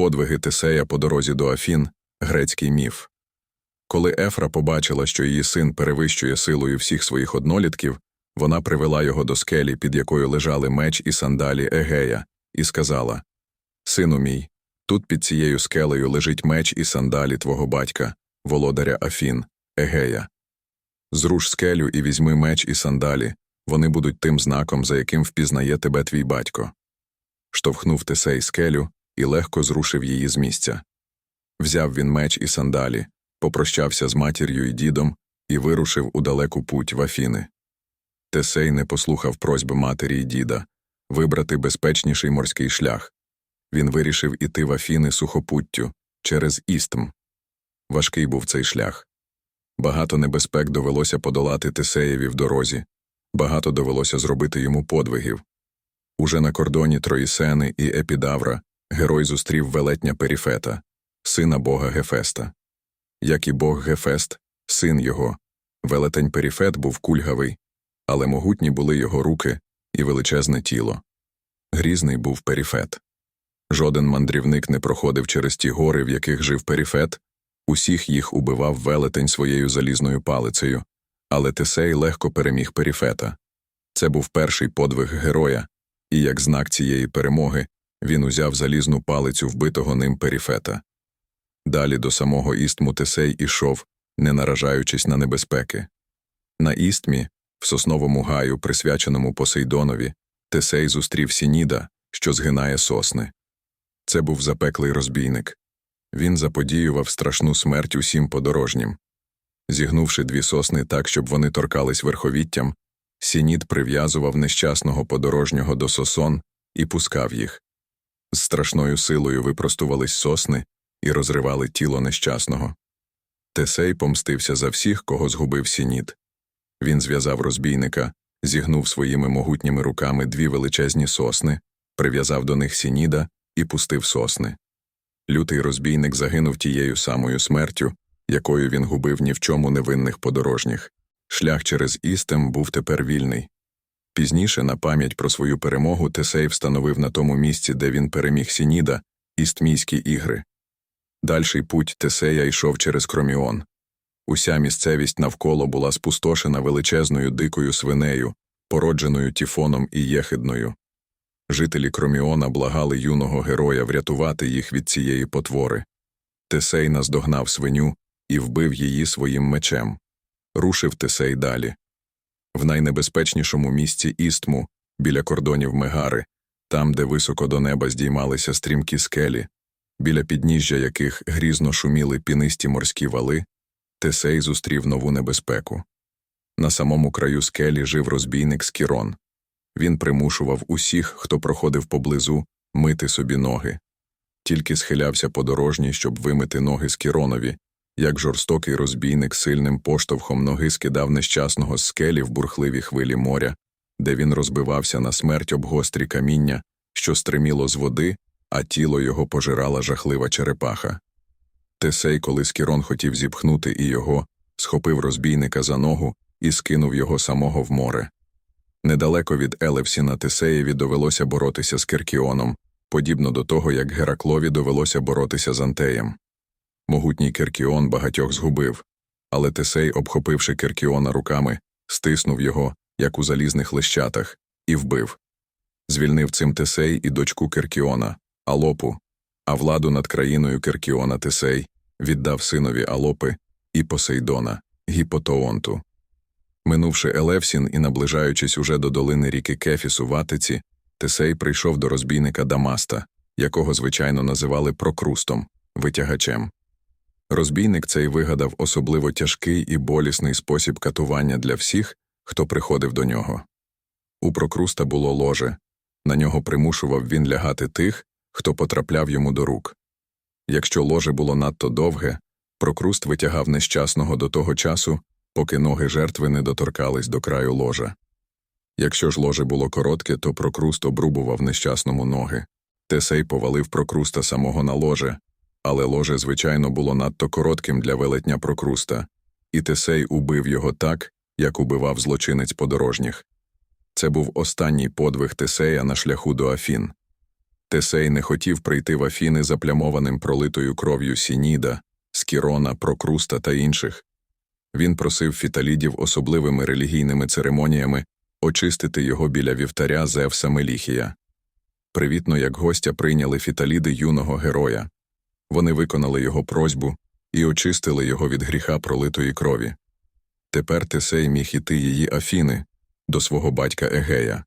Подвиги Тесея по дорозі до Афін грецький міф. Коли Ефра побачила, що її син перевищує силою всіх своїх однолітків, вона привела його до скелі, під якою лежали меч і сандалі Егея, і сказала Сину мій, тут під цією скелею лежить меч і сандалі твого батька, володаря Афін, Егея. Зруш скелю і візьми меч і сандалі, вони будуть тим знаком, за яким впізнає тебе твій батько. Штовхнув Тесей скелю і легко зрушив її з місця. Взяв він меч і сандалі, попрощався з матір'ю і дідом і вирушив у далеку путь в Афіни. Тесей не послухав просьби матері і діда вибрати безпечніший морський шлях. Він вирішив іти в Афіни сухопуттю через Істм. Важкий був цей шлях. Багато небезпек довелося подолати Тесеєві в дорозі, багато довелося зробити йому подвигів. Уже на кордоні Троїсени і Епідавра герой зустрів велетня Періфета, сина бога Гефеста. Як і бог Гефест, син його, велетень Періфет був кульгавий, але могутні були його руки і величезне тіло. Грізний був Періфет. Жоден мандрівник не проходив через ті гори, в яких жив Періфет, усіх їх убивав велетень своєю залізною палицею, але Тесей легко переміг Періфета. Це був перший подвиг героя, і як знак цієї перемоги він узяв залізну палицю вбитого ним Періфета. Далі до самого істму Тесей ішов, не наражаючись на небезпеки. На істмі, в сосновому гаю, присвяченому Посейдонові, Тесей зустрів Сініда, що згинає сосни. Це був запеклий розбійник. Він заподіював страшну смерть усім подорожнім. Зігнувши дві сосни так, щоб вони торкались верховіттям, Сінід прив'язував нещасного подорожнього до сосон і пускав їх. З страшною силою випростувались сосни і розривали тіло нещасного. Тесей помстився за всіх, кого згубив Сінід. Він зв'язав розбійника, зігнув своїми могутніми руками дві величезні сосни, прив'язав до них Сініда і пустив сосни. Лютий розбійник загинув тією самою смертю, якою він губив ні в чому невинних подорожніх. Шлях через Істем був тепер вільний. Пізніше, на пам'ять про свою перемогу, Тесей встановив на тому місці, де він переміг Сініда, істмійські ігри. Дальший путь Тесея йшов через Кроміон. Уся місцевість навколо була спустошена величезною дикою свинею, породженою тіфоном і єхидною. Жителі Кроміона благали юного героя врятувати їх від цієї потвори. Тесей наздогнав свиню і вбив її своїм мечем. Рушив Тесей далі. В найнебезпечнішому місці Істму, біля кордонів Мегари, там, де високо до неба здіймалися стрімкі скелі, біля підніжжя яких грізно шуміли пінисті морські вали, Тесей зустрів нову небезпеку. На самому краю скелі жив розбійник Скірон. Він примушував усіх, хто проходив поблизу, мити собі ноги. Тільки схилявся подорожній, щоб вимити ноги Скіронові, як жорстокий розбійник сильним поштовхом ноги скидав нещасного скелі в бурхливі хвилі моря, де він розбивався на смерть об гострі каміння, що стриміло з води, а тіло його пожирала жахлива черепаха. Тесей, коли Скірон хотів зіпхнути і його, схопив розбійника за ногу і скинув його самого в море. Недалеко від Елевсіна Тесеєві довелося боротися з Керкіоном, подібно до того, як Гераклові довелося боротися з Антеєм. Могутній Керкіон багатьох згубив, але Тесей, обхопивши Керкіона руками, стиснув його, як у залізних лещатах, і вбив. Звільнив цим Тесей і дочку Керкіона, Алопу, а владу над країною Керкіона Тесей віддав синові Алопи і Посейдона, Гіпотоонту. Минувши Елевсін і наближаючись уже до долини ріки Кефісу в Атиці, Тесей прийшов до розбійника Дамаста, якого звичайно називали Прокрустом, витягачем. Розбійник цей вигадав особливо тяжкий і болісний спосіб катування для всіх, хто приходив до нього. У Прокруста було ложе, на нього примушував він лягати тих, хто потрапляв йому до рук. Якщо ложе було надто довге, Прокруст витягав нещасного до того часу, поки ноги жертви не доторкались до краю ложа. Якщо ж ложе було коротке, то Прокруст обрубував нещасному ноги. Тесей повалив Прокруста самого на ложе, але ложе, звичайно, було надто коротким для велетня Прокруста, і Тесей убив його так, як убивав злочинець подорожніх. Це був останній подвиг Тесея на шляху до Афін. Тесей не хотів прийти в Афіни заплямованим пролитою кров'ю Сініда, Скірона, Прокруста та інших. Він просив фіталідів особливими релігійними церемоніями очистити його біля вівтаря Зевса Меліхія. Привітно, як гостя прийняли фіталіди юного героя. Вони виконали його просьбу і очистили його від гріха пролитої крові. Тепер Тесей міг іти її Афіни до свого батька Егея.